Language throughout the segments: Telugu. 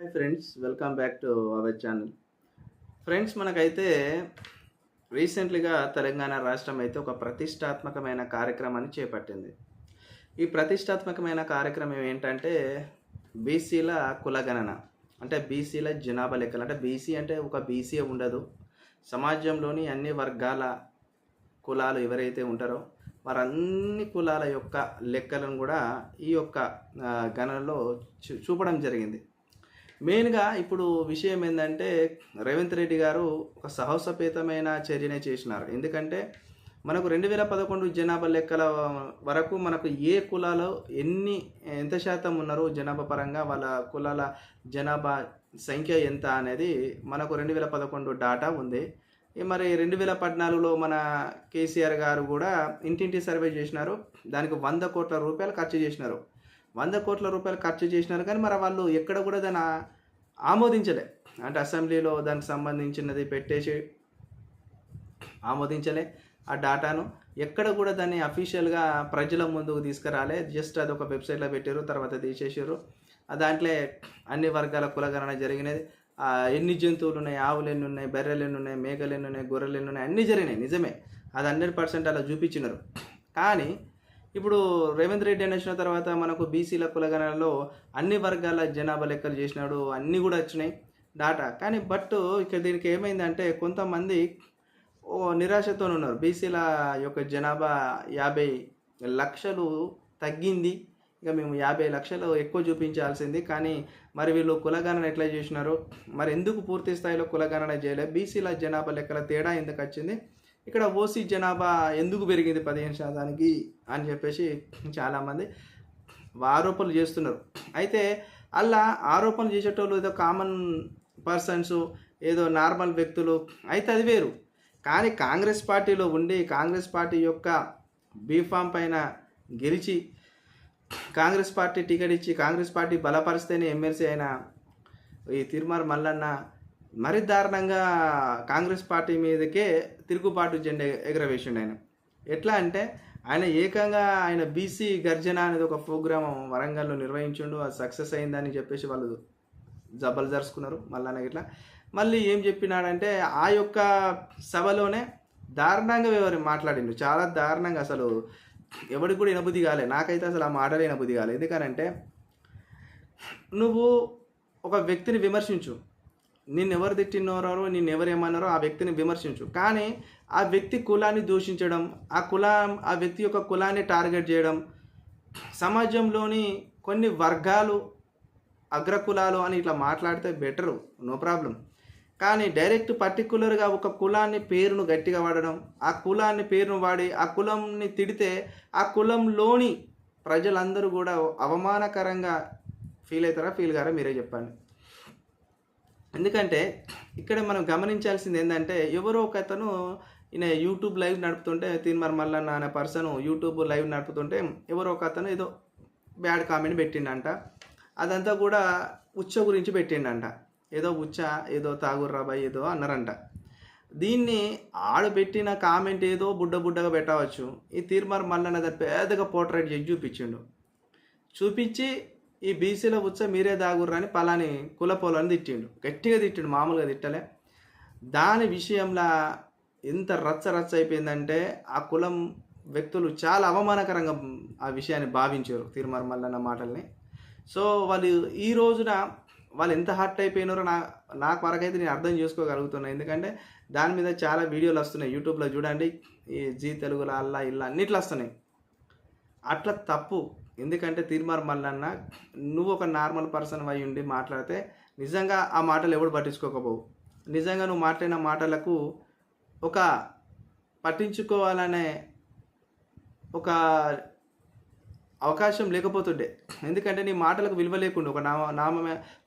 Hi friends welcome back to our channel friends మనకైతే రీసెంట్లీగా తెలంగాణ రాష్ట్రం అయితే ఒక ప్రతిష్టాత్మకమైన కార్యక్రమాన్ని చేపట్టింది. ఈ ప్రతిష్టాత్మకమైన కార్యక్రమం ఏంటంటే బీసీల కులగణన అంటే బీసీల జనాభా లెక్కలు. అంటే బీసీ అంటే ఒక బీసీ ఉండదు. సమాజంలోని అన్ని వర్గాల కులాలు ఎవరైతే ఉంటారో వారన్ని కులాల యొక్క లెక్కలను కూడా ఈ యొక్క గణనలో చూ చూపడం జరిగింది. మెయిన్గా ఇప్పుడు విషయం ఏంటంటే రేవంత్ రెడ్డి గారు ఒక సాహసపేతమైన చర్యనే చేసినారు. ఎందుకంటే మనకు రెండు వేల పదకొండు జనాభా లెక్కల వరకు మనకు ఏ కులాలో ఎన్ని ఎంత శాతం ఉన్నారో జనాభా పరంగా వాళ్ళ కులాల జనాభా సంఖ్య ఎంత అనేది మనకు రెండు వేల పదకొండు డాటా ఉంది. ఈ మరి రెండు వేల పద్నాలుగులో మన కేసీఆర్ గారు కూడా ఇంటింటి సర్వే చేసినారు. దానికి వంద కోట్ల రూపాయలు ఖర్చు చేసినారు. వంద కోట్ల రూపాయలు ఖర్చు చేసినారు కానీ మరి వాళ్ళు ఎక్కడ కూడా దాన్ని ఆమోదించలే. అంటే అసెంబ్లీలో దానికి సంబంధించినది పెట్టేసి ఆమోదించలే ఆ డాటాను. ఎక్కడ కూడా దాన్ని అఫీషియల్గా ప్రజల ముందుకు తీసుకురాలే. జస్ట్ అది ఒక వెబ్సైట్లో పెట్టారు తర్వాత తీసేసారు దాంట్లో అన్ని వర్గాల కులగణన జరిగినది. ఎన్ని జంతువులు ఉన్నాయి ఆవులు ఎన్ని ఉన్నాయి బర్రెలు ఎన్ని ఉన్నాయి మేకలు ఎన్ని ఉన్నాయి గొర్రెలు ఎన్ని ఉన్నాయి అన్నీ జరిగినాయి. నిజమే. అది హండ్రెడ్ పర్సెంట్ అలా చూపించినారు. కానీ ఇప్పుడు రేవంత్ రెడ్డి అని వచ్చిన తర్వాత మనకు బీసీల కులగణనలో అన్ని వర్గాల జనాభా లెక్కలు చేసినాడు అన్నీ కూడా వచ్చినాయి డాటా. కానీ బట్ ఇక్కడ దీనికి ఏమైందంటే కొంతమంది ఓ నిరాశతో ఉన్నారు. బీసీల యొక్క జనాభా యాభై లక్షలు తగ్గింది. ఇక మేము యాభై లక్షలు ఎక్కువ చూపించాల్సింది. కానీ మరి వీళ్ళు కులగణన ఎట్లా చేసినారు? మరి ఎందుకు పూర్తి స్థాయిలో కులగణన చేయలేదు బీసీల జనాభా లెక్కల తేడా ఎందుకు వచ్చింది? ఇక్కడ ఓసీ జనాభా ఎందుకు పెరిగింది పదిహేను శాతానికి అని చెప్పేసి చాలామంది ఆరోపణలు చేస్తున్నారు. అయితే అలా ఆరోపణలు చేసేటోళ్ళు ఏదో కామన్ పర్సన్స్ ఏదో నార్మల్ వ్యక్తులు అయితే అది వేరు. కానీ కాంగ్రెస్ పార్టీలో ఉండి కాంగ్రెస్ పార్టీ యొక్క బీఫామ్ పైన గెలిచి కాంగ్రెస్ పార్టీ టికెట్ ఇచ్చి కాంగ్రెస్ పార్టీ బలపరిస్తేనే ఎమ్మెల్సీ అయిన ఈ తిరుమల మల్లన్న మరి దారుణంగా కాంగ్రెస్ పార్టీ మీదకే తిరుగుబాటు జెండా ఎగరవేసిండు ఆయన. ఎట్లా అంటే ఆయన ఏకంగా ఆయన బీసీ గర్జన అనేది ఒక ప్రోగ్రామ్ వరంగల్లో నిర్వహించుండు. అది సక్సెస్ అయిందని చెప్పేసి వాళ్ళు జబ్బలు జరుచుకున్నారు. మల్లన్న ఇట్లా. మళ్ళీ ఏం చెప్పినాడంటే ఆ యొక్క సభలోనే దారుణంగా ఎవరు మాట్లాడిండు. చాలా దారుణంగా అసలు ఎవరికి కూడా వినబుద్ధి కాలే. నాకైతే అసలు ఆ మాటలే వినబుద్ధి కాలే. ఎందుకనంటే నువ్వు ఒక వ్యక్తిని విమర్శించు. నిన్ను ఎవరు తిట్టినారో నిన్ను ఎవరు ఏమన్నారో ఆ వ్యక్తిని విమర్శించు. కానీ ఆ వ్యక్తి కులాన్ని దూషించడం ఆ కులా ఆ వ్యక్తి యొక్క కులాన్ని టార్గెట్ చేయడం సమాజంలోని కొన్ని వర్గాలు అగ్రకులాలు అని ఇట్లా మాట్లాడితే బెటరు నో ప్రాబ్లం. కానీ డైరెక్ట్ పర్టికులర్గా ఒక కులాన్ని పేరును గట్టిగా వాడడం ఆ కులాన్ని పేరును వాడి ఆ కులంని తిడితే ఆ కులంలోని ప్రజలందరూ కూడా అవమానకరంగా ఫీల్ అవుతారా? ఫీల్ గారా మీరే చెప్పండి. ఎందుకంటే ఇక్కడ మనం గమనించాల్సింది ఏంటంటే ఎవరో ఒక అతను ఈయన యూట్యూబ్ లైవ్ నడుపుతుంటే తీన్మర్ మల్లన్న అనే పర్సన్ యూట్యూబ్ లైవ్ నడుపుతుంటే ఎవరో ఒక అతను ఏదో బ్యాడ్ కామెంట్ పెట్టిండంట. అదంతా కూడా ఉచ్చ గురించి పెట్టిండంట. ఏదో ఉచ్చ ఏదో తాగుర్రాబాయ్ ఏదో అన్నారంట. దీన్ని ఆడు పెట్టిన కామెంట్ ఏదో బుడ్డ బుడ్డగా పెట్టవచ్చు. ఈ తీర్మార్ మల్లన్న అది పెద్దగా పోర్ట్రేట్ చేసి చూపించిండు. చూపించి ఈ బీసీలో ఉచ్చ మీరే దాగుర్రు అని పలాని కుల తిట్టిండు. గట్టిగా తిట్టిండు మామూలుగా తిట్టలే. దాని విషయంలో ఎంత రచ్చ రచ్చ అయిపోయిందంటే ఆ కులం వ్యక్తులు చాలా అవమానకరంగా ఆ విషయాన్ని భావించారు తిరుమల మాటల్ని. సో వాళ్ళు ఈ రోజున వాళ్ళు ఎంత హర్ట్ అయిపోయినారో నా నాకు వరకైతే నేను అర్థం చేసుకోగలుగుతున్నాను ఎందుకంటే దాని మీద చాలా వీడియోలు వస్తున్నాయి యూట్యూబ్లో చూడండి. ఈ జీ తెలుగులో అల్లా ఇల్లా అన్నిట్లో వస్తున్నాయి. అట్లా తప్పు ఎందుకంటే తీర్మార్ మల్లన్న నువ్వు ఒక నార్మల్ పర్సన్ అయి ఉండి మాట్లాడితే నిజంగా ఆ మాటలు ఎవడు పట్టించుకోకపోవు. నిజంగా నువ్వు మాట్లాడిన మాటలకు ఒక పట్టించుకోవాలనే ఒక అవకాశం లేకపోతుండే. ఎందుకంటే నీ మాటలకు విలువ లేకుండా ఒక నామ నామ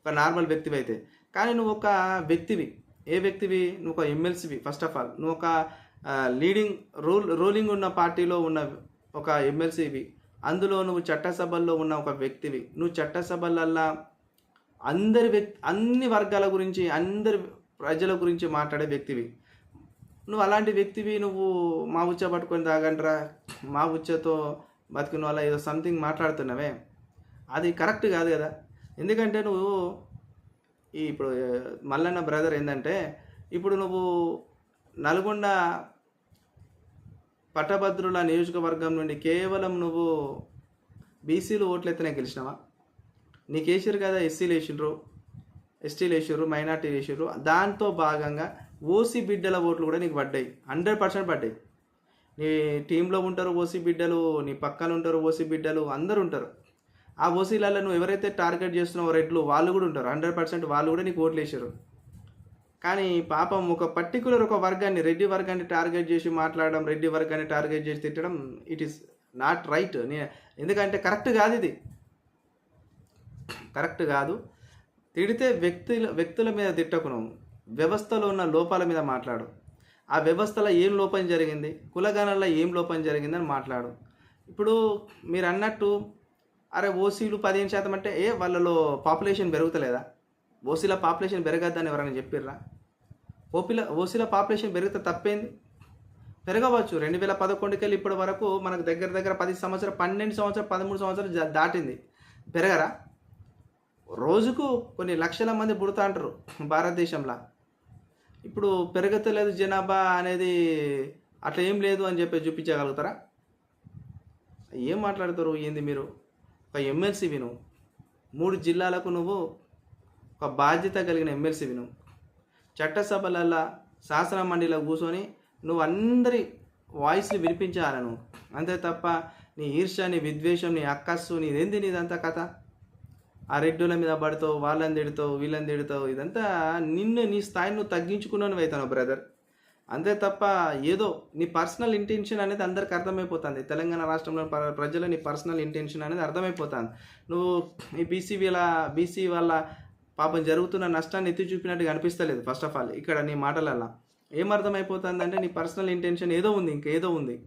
ఒక నార్మల్ వ్యక్తివి అయితే కానీ నువ్వు ఒక వ్యక్తివి. ఏ వ్యక్తివి? నువ్వు ఒక ఎమ్మెల్సీవి ఫస్ట్ ఆఫ్ ఆల్. నువ్వు ఒక లీడింగ్ రూల్ రూలింగ్ ఉన్న పార్టీలో ఉన్న ఒక ఎమ్మెల్సీవి. అందులో నువ్వు చట్టసభల్లో ఉన్న ఒక వ్యక్తివి. నువ్వు చట్టసభలల్లా అందరి వ్యక్తి అన్ని వర్గాల గురించి అందరి ప్రజల గురించి మాట్లాడే వ్యక్తివి. నువ్వు అలాంటి వ్యక్తివి నువ్వు మా ఉచ్చ పట్టుకొని తాగండ్రా మా ఉచ్చతో బతికిన వాళ్ళ ఏదో సంథింగ్ మాట్లాడుతున్నావే. అది కరెక్ట్ కాదు కదా. ఎందుకంటే నువ్వు ఈ ఇప్పుడు మల్లన్న బ్రదర్ ఏంటంటే ఇప్పుడు నువ్వు నల్గొండ పట్టభద్రుల నియోజకవర్గం నుండి కేవలం నువ్వు బీసీలు ఓట్లు ఎత్తనే గెలిచినావా? నీకు వేసారు కదా ఎస్సీలు వేసిండ్రు ఎస్టీలు వేసారు మైనార్టీలు వేసారు దాంతో భాగంగా ఓసీ బిడ్డల ఓట్లు కూడా నీకు పడ్డాయి. హండ్రెడ్ పర్సెంట్ పడ్డాయి. నీ టీంలో ఉంటారు ఓసీ బిడ్డలు నీ పక్కన ఉంటారు ఓసీ బిడ్డలు అందరు ఉంటారు. ఆ ఓసీలలో నువ్వు ఎవరైతే టార్గెట్ చేస్తున్నావో రెడ్లు వాళ్ళు కూడా ఉంటారు. హండ్రెడ్ పర్సెంట్ వాళ్ళు కూడా నీకు ఓట్లు వేసారు కానీ పాపం ఒక పర్టికులర్ ఒక వర్గాన్ని రెడ్డి వర్గాన్ని టార్గెట్ చేసి మాట్లాడడం రెడ్డి వర్గాన్ని టార్గెట్ చేసి తిట్టడం ఇట్ ఈస్ నాట్ రైట్ ఎందుకంటే కరెక్ట్ కాదు ఇది. కరెక్ట్ కాదు. తిడితే వ్యక్తుల వ్యక్తుల మీద తిట్టకును. వ్యవస్థలో ఉన్న లోపాల మీద మాట్లాడు. ఆ వ్యవస్థలో ఏం లోపం జరిగింది? కులగణంలో ఏం లోపం జరిగిందని మాట్లాడు. ఇప్పుడు మీరు అన్నట్టు అరే ఓసీలు పదిహేను శాతం అంటే ఏ వాళ్ళలో పాపులేషన్ పెరుగుతలేదా? ఓసీల పాపులేషన్ పెరగద్దని ఎవరైనా చెప్పిర్రా? ఓపీల ఓసీల పాపులేషన్ పెరిగితే తప్పేంది? పెరగవచ్చు. రెండు వేల పదకొండుకెళ్ళి ఇప్పటి వరకు మనకు దగ్గర దగ్గర పది సంవత్సరం పన్నెండు సంవత్సరాలు పదమూడు సంవత్సరాలు దాటింది. పెరగరా? రోజుకు కొన్ని లక్షల మంది పుడతా అంటారు భారతదేశంలో. ఇప్పుడు పెరగతలేదు జనాభా అనేది అట్లా ఏం లేదు అని చెప్పి చూపించగలుగుతారా? ఏం మాట్లాడతారు ఏంది మీరు? ఒక ఎమ్మెల్సీవి నువ్వు మూడు జిల్లాలకు నువ్వు ఒక బాధ్యత కలిగిన ఎమ్మెల్సీ నువ్వు చట్టసభలల్లో శాసన మండలిలో కూర్చొని నువ్వు అందరి వాయిస్ని వినిపించాలి నువ్వు అంతే తప్ప నీ ఈర్ష్య నీ విద్వేషం నీ అక్కస్సు నీదేంది నీదంతా కథ? ఆ రెడ్డుల మీద పడతావు వాళ్ళని తిడతావు వీళ్ళని తిడతావు ఇదంతా నిన్ను నీ స్థాయిని నువ్వు తగ్గించుకున్నాను అవుతాను బ్రదర్. అంతే తప్ప ఏదో నీ పర్సనల్ ఇంటెన్షన్ అనేది అందరికి అర్థమైపోతుంది. తెలంగాణ రాష్ట్రంలో ప్రజల నీ పర్సనల్ ఇంటెన్షన్ అనేది అర్థమైపోతుంది. నువ్వు ఈ బీసీ వీళ్ళ బీసీ వాళ్ళ పాపం జరుగుతున్న నష్టాన్ని ఎత్తి చూపినట్టుగా అనిపిస్తలేదు ఫస్ట్ ఆఫ్ ఆల్ ఇక్కడ నీ మాటలల్లో. ఏం అంటే నీ పర్సనల్ ఇంటెన్షన్ ఏదో ఉంది ఇంకేదో ఉంది.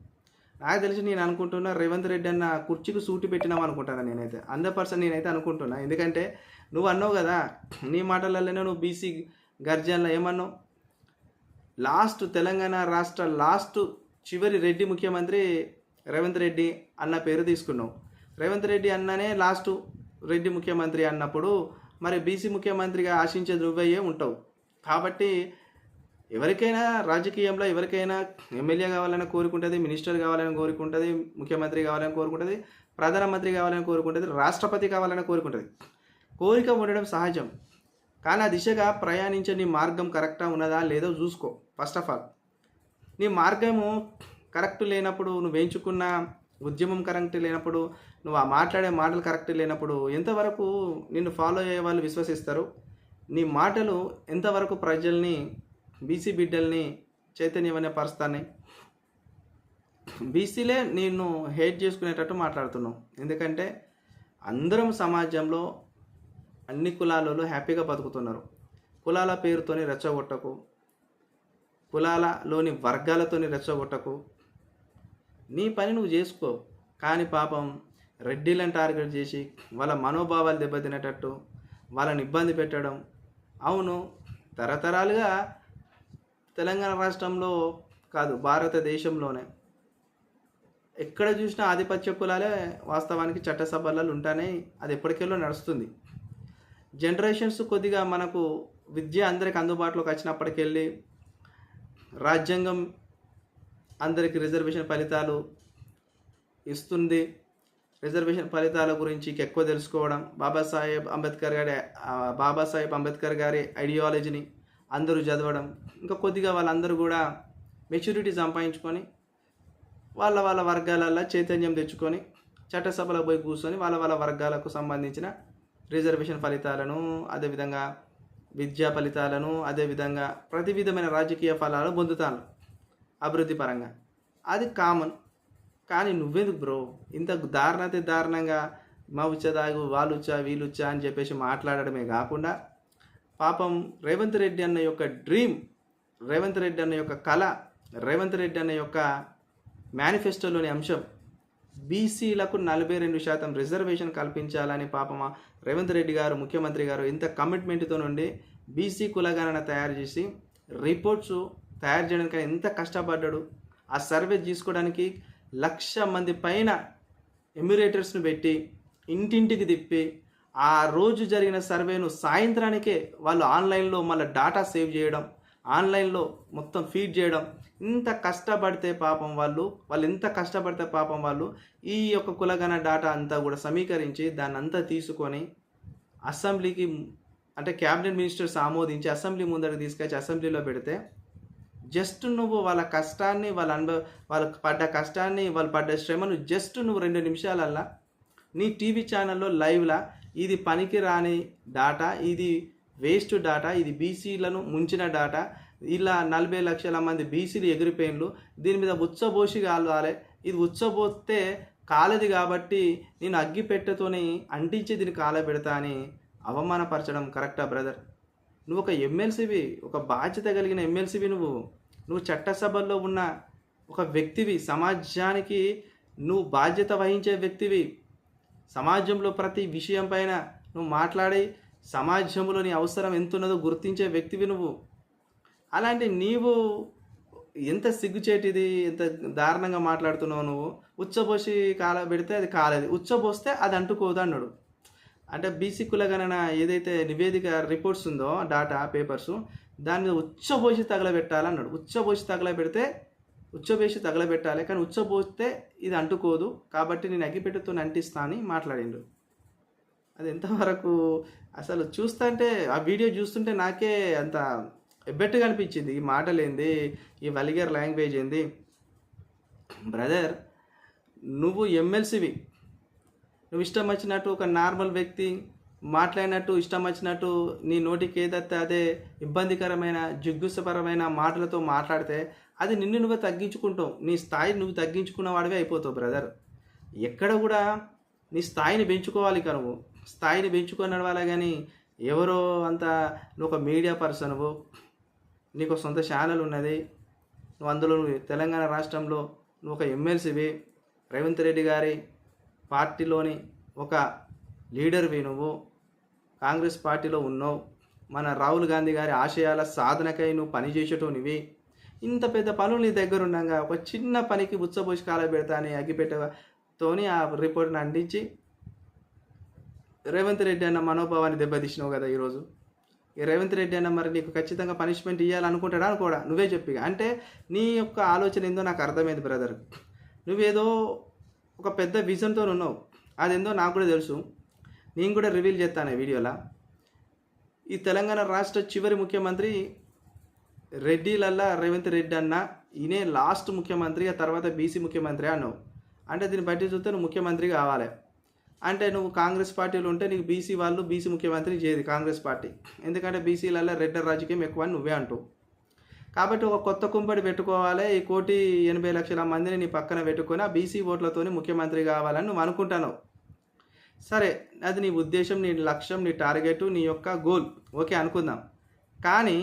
నాకు తెలిసి నేను అనుకుంటున్నా రేవంత్ రెడ్డి అన్న కుర్చీకి సూటి పెట్టినాం అనుకుంటాను నేనైతే. హండ్రెడ్ పర్సన్ నేనైతే అనుకుంటున్నా. ఎందుకంటే నువ్వు అన్నావు కదా నీ మాటలలోనే నువ్వు బీసీ గర్జన్లో ఏమన్నావు? లాస్ట్ తెలంగాణ రాష్ట్ర లాస్ట్ చివరి రెడ్డి ముఖ్యమంత్రి రేవంత్ రెడ్డి అన్న పేరు తీసుకున్నావు. రేవంత్ రెడ్డి అన్ననే లాస్ట్ రెడ్డి ముఖ్యమంత్రి అన్నప్పుడు మరి బీసీ ముఖ్యమంత్రిగా ఆశించే నువ్వయ్యే ఉంటావు. కాబట్టి ఎవరికైనా రాజకీయంలో ఎవరికైనా ఎమ్మెల్యే కావాలని కోరుకుంటుంది మినిస్టర్ కావాలని కోరుకుంటుంది ముఖ్యమంత్రి కావాలని కోరుకుంటుంది ప్రధానమంత్రి కావాలని కోరుకుంటుంది రాష్ట్రపతి కావాలని కోరుకుంటుంది. కోరిక ఉండడం సహజం. కానీ ఆ దిశగా ప్రయాణించే నీ మార్గం కరెక్టా ఉన్నదా లేదో చూసుకో. First of all. నీ మార్గము కరెక్ట్ లేనప్పుడు నువ్వు ఎంచుకున్న ఉద్యమం కరెక్ట్ లేనప్పుడు నువ్వు ఆ మాట్లాడే మాటలు కరెక్ట్ లేనప్పుడు ఎంతవరకు నిన్ను ఫాలో అయ్యే వాళ్ళు విశ్వసిస్తారు? నీ మాటలు ఎంతవరకు ప్రజల్ని బీసీ బిడ్డల్ని చైతన్యమనే పరుస్తాయి బీసీలే నేను హేట్ చేసుకునేటట్టు మాట్లాడుతున్నావు. ఎందుకంటే అందరం సమాజంలో అన్ని కులాలలో హ్యాపీగా బతుకుతున్నారు. కులాల పేరుతోని రెచ్చగొట్టకు కులాలలోని వర్గాలతోని రెచ్చగొట్టకు నీ పని నువ్వు చేసుకో. కానీ పాపం రెడ్డిలను టార్గెట్ చేసి వాళ్ళ మనోభావాలు దెబ్బతినేటట్టు వాళ్ళని ఇబ్బంది పెట్టడం. అవును తరతరాలుగా తెలంగాణ రాష్ట్రంలో కాదు భారతదేశంలోనే. ఎక్కడ చూసినా ఆధిపత్య కులాలే వాస్తవానికి చట్టసభలలో ఉంటానే అది ఎప్పటికెళ్ళో నడుస్తుంది. జనరేషన్స్ కొద్దిగా మనకు విద్య అందరికి అందుబాటులోకి వచ్చినప్పటికెళ్ళి రాజ్యాంగం అందరికి రిజర్వేషన్ ఫలితాలు ఇస్తుంది. రిజర్వేషన్ ఫలితాల గురించి ఎక్కువ తెలుసుకోవడం. బాబాసాహెబ్ అంబేద్కర్ గారి బాబాసాహెబ్ అంబేద్కర్ గారి ఐడియాలజీని అందరూ చదవడం. ఇంకా కొద్దిగా వాళ్ళందరూ కూడా మెచ్యూరిటీ సంపాదించుకొని వాళ్ళ వాళ్ళ వర్గాలలో చైతన్యం తెచ్చుకొని చట్టసభలో పోయి కూర్చొని వాళ్ళ వాళ్ళ వర్గాలకు సంబంధించిన రిజర్వేషన్ ఫలితాలను అదేవిధంగా విద్యా ఫలితాలను అదేవిధంగా ప్రతి విధమైన రాజకీయ ఫలాలు పొందుతాను. అభివృద్ధి పరంగా. అది కామన్ కానీ నువ్వెందుకు బ్రో ఇంత దారుణతే దారుణంగా మా ఉచ్చదాగు వాళ్ళు ఉచ్చా వీళ్ళు ఉచ్చా అని చెప్పేసి మాట్లాడడమే కాకుండా పాపం రేవంత్ రెడ్డి అన్న యొక్క డ్రీమ్ రేవంత్ రెడ్డి అన్న యొక్క కళ రేవంత్ రెడ్డి అన్న యొక్క మేనిఫెస్టోలోని అంశం బీసీలకు నలభై రెండు శాతం రిజర్వేషన్ కల్పించాలని పాపమ రేవంత్ రెడ్డి గారు ముఖ్యమంత్రి గారు ఇంత కమిట్మెంట్తో నుండి బీసీ కులగణన తయారు చేసి రిపోర్ట్స్ తయారు చేయడానికి ఎంత కష్టపడ్డాడు. ఆ సర్వే తీసుకోవడానికి లక్ష మంది పైన ఎమ్యురేటర్స్ని పెట్టి ఇంటింటికి తిప్పి ఆ రోజు జరిగిన సర్వేను సాయంత్రానికే వాళ్ళు ఆన్లైన్లో మళ్ళీ డాటా సేవ్ చేయడం ఆన్లైన్లో మొత్తం ఫీడ్ చేయడం. ఇంత కష్టపడితే పాపం వాళ్ళు వాళ్ళు ఎంత కష్టపడితే పాపం వాళ్ళు ఈ యొక్క కులగణ డాటా అంతా కూడా సమీకరించి దాన్ని అంతా తీసుకొని అసెంబ్లీకి అంటే క్యాబినెట్ మినిస్టర్స్ ఆమోదించి అసెంబ్లీ ముందరకు తీసుకొచ్చి అసెంబ్లీలో పెడితే జస్ట్ నువ్వు వాళ్ళ కష్టాన్ని వాళ్ళ అనుభవ వాళ్ళకు పడ్డ కష్టాన్ని వాళ్ళు పడ్డ శ్రమను జస్ట్ నువ్వు రెండు నిమిషాలల్లా నీ టీవీ ఛానల్లో లైవ్లా ఇది పనికి రాని డాటా ఇది వేస్ట్ డాటా ఇది బీసీలను ముంచిన డాటా ఇలా నలభై లక్షల మంది బీసీలు ఎగిరిపోయినలు దీని మీద ఉచ్చబోసి కాలాలి ఇది ఉచ్చబోస్తే కాలది కాబట్టి నేను అగ్గిపెట్టెతోని అంటించి దీన్ని కాలబెడతా అని అవమానపరచడం కరెక్టా బ్రదర్? నువ్వు ఒక ఎమ్మెల్సీవి ఒక బాధ్యత కలిగిన ఎమ్మెల్సీవి నువ్వు. నువ్వు చట్టసభల్లో ఉన్న ఒక వ్యక్తివి సమాజానికి నువ్వు బాధ్యత వహించే వ్యక్తివి. సమాజంలో ప్రతి విషయం పైన నువ్వు మాట్లాడి సమాజంలో నీ అవసరం ఎంత ఉన్నదో గుర్తించే వ్యక్తివి నువ్వు. అలాంటి నీవు ఎంత సిగ్గుచేటిది ఎంత దారుణంగా మాట్లాడుతున్నావు నువ్వు? ఉచ్చబోసి కాల పెడితే అది కాలేదు. ఉచ్చబోస్తే అది అంటుకోదు అన్నాడు. అంటే బీసీ కులగణన ఏదైతే నివేదిక రిపోర్ట్స్ ఉందో డాటా పేపర్స్ దాని మీద ఉచ్చబోసి తగలబెట్టాలన్నాడు. ఉచ్చబోసి తగలబెడితే ఉచ్చబోసి తగలబెట్టాలి. కానీ ఉచ్చబోస్తే ఇది అంటుకోదు. కాబట్టి నేను అగ్గిపెట్టుతో అంటిస్తా అని మాట్లాడిండు. అది ఎంతవరకు అసలు చూస్తుంటే ఆ వీడియో చూస్తుంటే నాకే అంత ఎబ్బెట్టుగా అనిపించింది. ఈ మాటలేంది? ఈ వలిగర్ లాంగ్వేజ్ ఏంది? బ్రదర్ నువ్వు ఎమ్మెల్సీవి. నువ్వు ఇష్టం వచ్చినట్టు ఒక నార్మల్ వ్యక్తి మాట్లాడినట్టు ఇష్టం వచ్చినట్టు నీ నోటికి ఏదైతే అదే ఇబ్బందికరమైన జిగ్గుసపరమైన మాటలతో మాట్లాడితే అది నిన్ను నువ్వు తగ్గించుకుంటావు. నీ స్థాయి నువ్వు తగ్గించుకున్న వాడివే అయిపోతావు బ్రదర్. ఎక్కడ కూడా నీ స్థాయిని పెంచుకోవాలి ఇక నువ్వు? స్థాయిని పెంచుకొని నడవాలి కానీ ఎవరో అంత నువ్వు ఒక మీడియా పర్సన్వు నీకు సొంత ఛానల్ ఉన్నది నువ్వు అందులో నువ్వు తెలంగాణ రాష్ట్రంలో నువ్వు ఒక ఎమ్మెల్సీవి రేవంత్ రెడ్డి గారి పార్టీలోని ఒక లీడర్వి నువ్వు కాంగ్రెస్ పార్టీలో ఉన్నావు. మన రాహుల్ గాంధీ గారి ఆశయాల సాధనకై నువ్వు పనిచేసేటోనివి ఇంత పెద్ద పనులు నీ దగ్గర ఉండగా. ఒక చిన్న పనికి ఉచ్చబోసి కాల పెడతా అని అగ్గిపెట్టతోని ఆ రిపోర్ట్ని అందించి రేవంత్ రెడ్డి అన్న మనోభావాన్ని దెబ్బతీసినావు కదా ఈరోజు. ఈ రేవంత్ రెడ్డి అన్న మరి నీకు ఖచ్చితంగా పనిష్మెంట్ ఇవ్వాలనుకుంటాడా అనుకోడా? నువ్వే చెప్పి అంటే నీ యొక్క ఆలోచన ఏందో నాకు అర్థమైంది బ్రదర్. నువ్వేదో ఒక పెద్ద విజన్తో ఉన్నావు అదేందో నాకు కూడా తెలుసు. నేను కూడా రివీల్ చేస్తాను వీడియోలో. ఈ తెలంగాణ రాష్ట్ర చివరి ముఖ్యమంత్రి రెడ్డిలల్లా రేవంత్ రెడ్డి అన్న ఈయనే లాస్ట్ ముఖ్యమంత్రి ఆ తర్వాత బీసీ ముఖ్యమంత్రి అన్నావు. అంటే దీన్ని బట్టి చూస్తే నువ్వు ముఖ్యమంత్రి కావాలి. అంటే నువ్వు కాంగ్రెస్ పార్టీలో ఉంటే నీకు బీసీ వాళ్ళు బీసీ ముఖ్యమంత్రి చేయదు కాంగ్రెస్ పార్టీ. ఎందుకంటే బీసీలలో రెడ్డర్ రాజకీయం ఎక్కువ అని నువ్వే అంటూ కాబట్టి ఒక కొత్త కుంపడి పెట్టుకోవాలి ఈ కోటి ఎనభై లక్షల మందిని నీ పక్కన పెట్టుకొని ఆ బీసీ ఓట్లతోనే ముఖ్యమంత్రి కావాలని నువ్వు అనుకుంటున్నావు. సరే అది నీ ఉద్దేశం నీ లక్ష్యం నీ టార్గెట్ నీ యొక్క గోల్. ఓకే అనుకుందాం. కానీ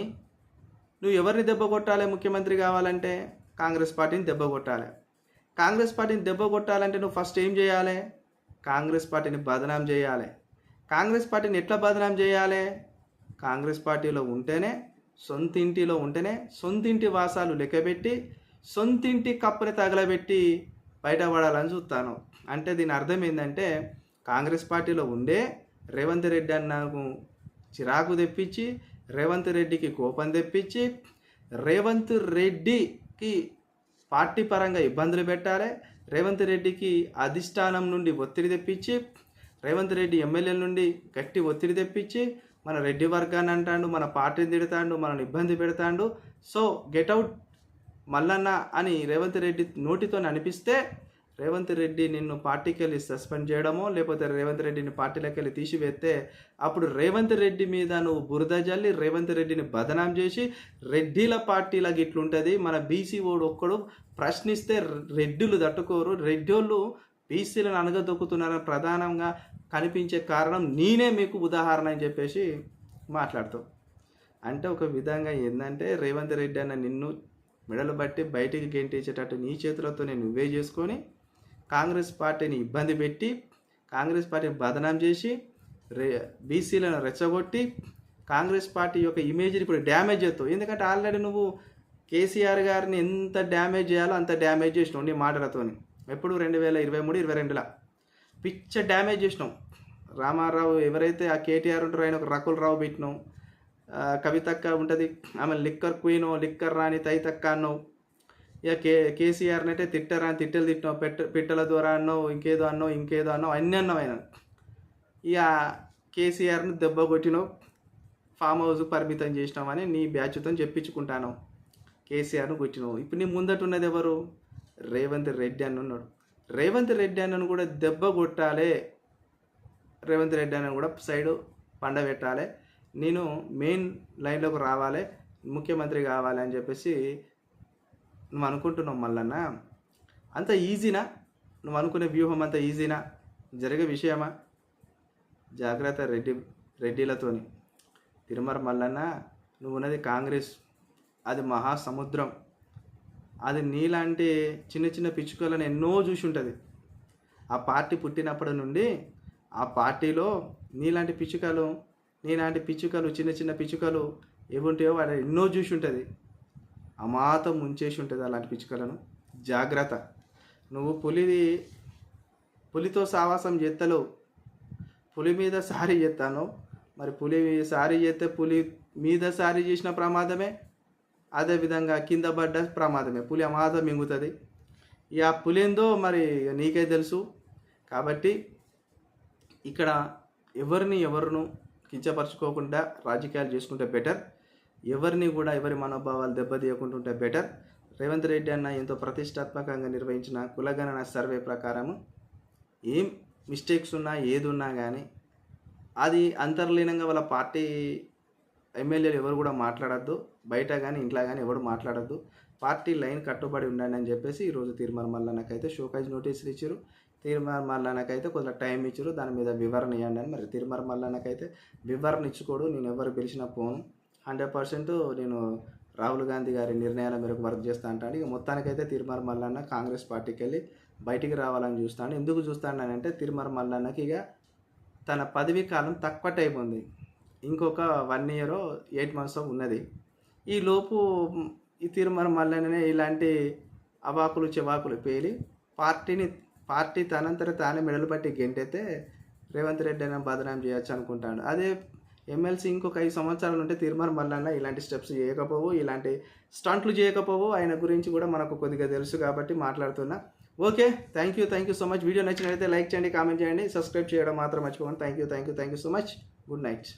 నువ్వు ఎవరిని దెబ్బ కొట్టాలి ముఖ్యమంత్రి కావాలంటే? కాంగ్రెస్ పార్టీని దెబ్బ కొట్టాలి. కాంగ్రెస్ పార్టీని దెబ్బ కొట్టాలంటే నువ్వు ఫస్ట్ ఏం చేయాలి? కాంగ్రెస్ పార్టీని బదనాం చేయాలి. కాంగ్రెస్ పార్టీని ఎట్లా బదనాం చేయాలి? కాంగ్రెస్ పార్టీలో ఉంటేనే సొంత ఇంటిలో ఉంటేనే సొంతింటి వాసాలు లెక్కబెట్టి సొంతింటి కప్పుని తగలబెట్టి బయటపడాలని చూస్తాను. అంటే దీని అర్థం ఏంటంటే కాంగ్రెస్ పార్టీలో ఉండే రేవంత్ రెడ్డి అన్నకు చిరాకు తెప్పించి రేవంత్ రెడ్డికి కోపం తెప్పించి రేవంత్ రెడ్డికి పార్టీ పరంగా ఇబ్బందులు పెట్టాలి రేవంత్ రెడ్డికి అధిష్టానం నుండి ఒత్తిడి తెప్పించి రేవంత్ రెడ్డి ఎమ్మెల్యేల నుండి గట్టి ఒత్తిడి తెప్పించి మన రెడ్డి వర్గాన్ని అంటాడు మన పార్టీని తిడతాడు మనల్ని ఇబ్బంది పెడతాడు. సో గెట్అవుట్ మల్లన్న అని రేవంత్ రెడ్డి నోటితో అనిపిస్తే రేవంత్ రెడ్డి నిన్ను పార్టీకి వెళ్ళి సస్పెండ్ చేయడమో లేకపోతే రేవంత్ రెడ్డిని పార్టీలోకి వెళ్ళి తీసివేస్తే అప్పుడు రేవంత్ రెడ్డి మీద నువ్వు బురద జల్లి రేవంత్ రెడ్డిని బదనాం చేసి రెడ్డిల పార్టీలకు ఇట్లుంటుంది. మన బీసీ ఓడు ఒక్కడు ప్రశ్నిస్తే రెడ్డిలు తట్టుకోరు. రెడ్డోళ్ళు బీసీలను అనగదొక్కుతున్నారని ప్రధానంగా కనిపించే కారణం నేనే మీకు ఉదాహరణ అని చెప్పేసి మాట్లాడుతావు అంటే ఒక విధంగా ఏంటంటే రేవంత్ రెడ్డి అన్న నిన్ను మెడలు బట్టి బయటికి గెంటించేటట్టు నీ చేతులతో నేను నువ్వే చేసుకొని కాంగ్రెస్ పార్టీని ఇబ్బంది పెట్టి కాంగ్రెస్ పార్టీని బదనాం చేసి రే బీసీలను రెచ్చగొట్టి కాంగ్రెస్ పార్టీ యొక్క ఇమేజ్ని ఇప్పుడు డ్యామేజ్ చేస్తావు. ఎందుకంటే ఆల్రెడీ నువ్వు కేసీఆర్ గారిని ఎంత డ్యామేజ్ చేయాలో అంత డ్యామేజ్ చేసినావు నీ మాటలతోని. ఎప్పుడు? రెండు వేల ఇరవై మూడు ఇరవై రెండులా. పిచ్చ డ్యామేజ్ చేసినావు. రామారావు ఎవరైతే ఆ కేటీఆర్ ఉంటారో ఆయన ఒక రకుల్ రావు పెట్టినాం కవితక్క ఉంటుంది ఆమె లిక్కర్ క్వీను లిక్కర్ రాణి తైతక్క అన్నావు. ఇక కే కేసీఆర్ని అయితే తిట్టరా అని తిట్టలు తిట్టినావు పెట్ట పిట్టల ద్వారా అన్నావు ఇంకేదో అన్నావు ఇంకేదో అన్నావు అన్నీ అన్నావు ఆయన. ఇక కేసీఆర్ని దెబ్బ కొట్టినావు ఫామ్ హౌస్ పరిమితం చేసినామని నీ బ్యాచ్తో చెప్పించుకుంటాను. కేసీఆర్ను కొట్టినావు. ఇప్పుడు నీ ముందట ఉన్నది ఎవరు? రేవంత్ రెడ్డి అని ఉన్నాడు. రేవంత్ రెడ్డి అన్నను కూడా దెబ్బ కొట్టాలి. రేవంత్ రెడ్డి అన్నను కూడా సైడు పండబెట్టాలి నేను మెయిన్ లైన్లోకి రావాలి ముఖ్యమంత్రి కావాలి అని చెప్పేసి నువ్వు అనుకుంటున్నావు మల్లన్న? అంత ఈజీనా? నువ్వు అనుకునే వ్యూహం అంత ఈజీనా? జరిగే విషయమా? జాగ్రత్త రెడ్డి రెడ్డిలతోని. తిరుమల మల్లన్న నువ్వు ఉన్నది కాంగ్రెస్. అది మహాసముద్రం. అది నీలాంటి చిన్న చిన్న పిచ్చుకలను ఎన్నో చూసి ఉంటుంది. ఆ పార్టీ పుట్టినప్పటి నుండి ఆ పార్టీలో నీలాంటి పిచ్చుకలు నీలాంటి పిచ్చుకలు చిన్న చిన్న పిచ్చుకలు ఏముంటాయో వాడు ఎన్నో చూసి ఉంటుంది. అమాతం ముంచేసి ఉంటుంది అలాంటి పిచ్చుకలను జాగ్రత్త. నువ్వు పులిది పులితో సావాసం చేస్తలో పులి మీద సారీ చేస్తాను మరి పులి సారీ చేస్తే పులి మీద సారీ చేసిన ప్రమాదమే? అదేవిధంగా కింద పడ్డ ప్రమాదమే. పులి అమాదం మింగుతుంది. ఇక ఆ పులి ఏందో మరి నీకే తెలుసు. కాబట్టి ఇక్కడ ఎవరిని ఎవరును కించపరచుకోకుండా రాజకీయాలు చేసుకుంటే బెటర్ ఎవరిని కూడా ఎవరి మనోభావాలు దెబ్బతీయకుండా ఉంటే బెటర్. రేవంత్ రెడ్డి అన్న ఎంతో ప్రతిష్టాత్మకంగా నిర్వహించిన కులగణన సర్వే ప్రకారము ఏం మిస్టేక్స్ ఉన్నా ఏది ఉన్నా కానీ అది అంతర్లీనంగా వాళ్ళ పార్టీ ఎమ్మెల్యేలు ఎవరు కూడా మాట్లాడద్దు. బయట కానీ ఇంట్లో కానీ ఎవరు మాట్లాడద్దు. పార్టీ లైన్ కట్టుబడి ఉండండి అని చెప్పేసి ఈరోజు తీర్మాన మల్లన్నకైతే షోకాజ్ నోటీసులు ఇచ్చారు తీర్మాన మల్లన్నకైతే కొంత టైం ఇచ్చారు దాని మీద వివరణ ఇవ్వండి అని మరి తీర్మాన మల్లన్నకైతే వివరణ ఇచ్చుకోడు. నేను ఎవరు పిలిచినా పోను. హండ్రెడ్ పర్సెంట్ నేను రాహుల్ గాంధీ గారి నిర్ణయాల మేరకు వర్క్ చేస్తా అంటాను ఇక మొత్తానికైతే తిరుమల మల్లన్న కాంగ్రెస్ పార్టీకి వెళ్ళి బయటికి రావాలని చూస్తాను ఎందుకు చూస్తానంటే తిరుమల మల్లన్నకి ఇక తన పదవీ కాలం తక్కువ టైం ఉంది. ఇంకొక వన్ ఇయర్ ఎయిట్ మంత్స్ ఉన్నది. ఈ లోపు ఈ తిరుమల మల్లన్ననే ఇలాంటి అవాకులు చెవాకులు పేలి పార్టీని పార్టీ తనంతట తానే మెడలు పట్టి గెంటైతే రేవంత్ రెడ్డి అయినా బదనాం చేయొచ్చు అనుకుంటాడు. అదే ఎమ్మెల్సీ ఇంకొక ఐదు సంవత్సరాలు ఉంటే తిరుమల మల్లన్న ఇలాంటి స్టెప్స్ చేయకపోవు ఇలాంటి స్టంట్లు చేయకపోవు. ఆయన గురించి కూడా మనకు కొద్దిగా తెలుసు కాబట్టి మాట్లాడుతున్నా. Okay thank you thank you so much video నచ్చినట్లయితే లైక్ చేయండి కామెంట్ చేయండి సబ్స్క్రైబ్ చేయడం మాత్రం మర్చిపోకండి. Thank you thank you thank you so much good night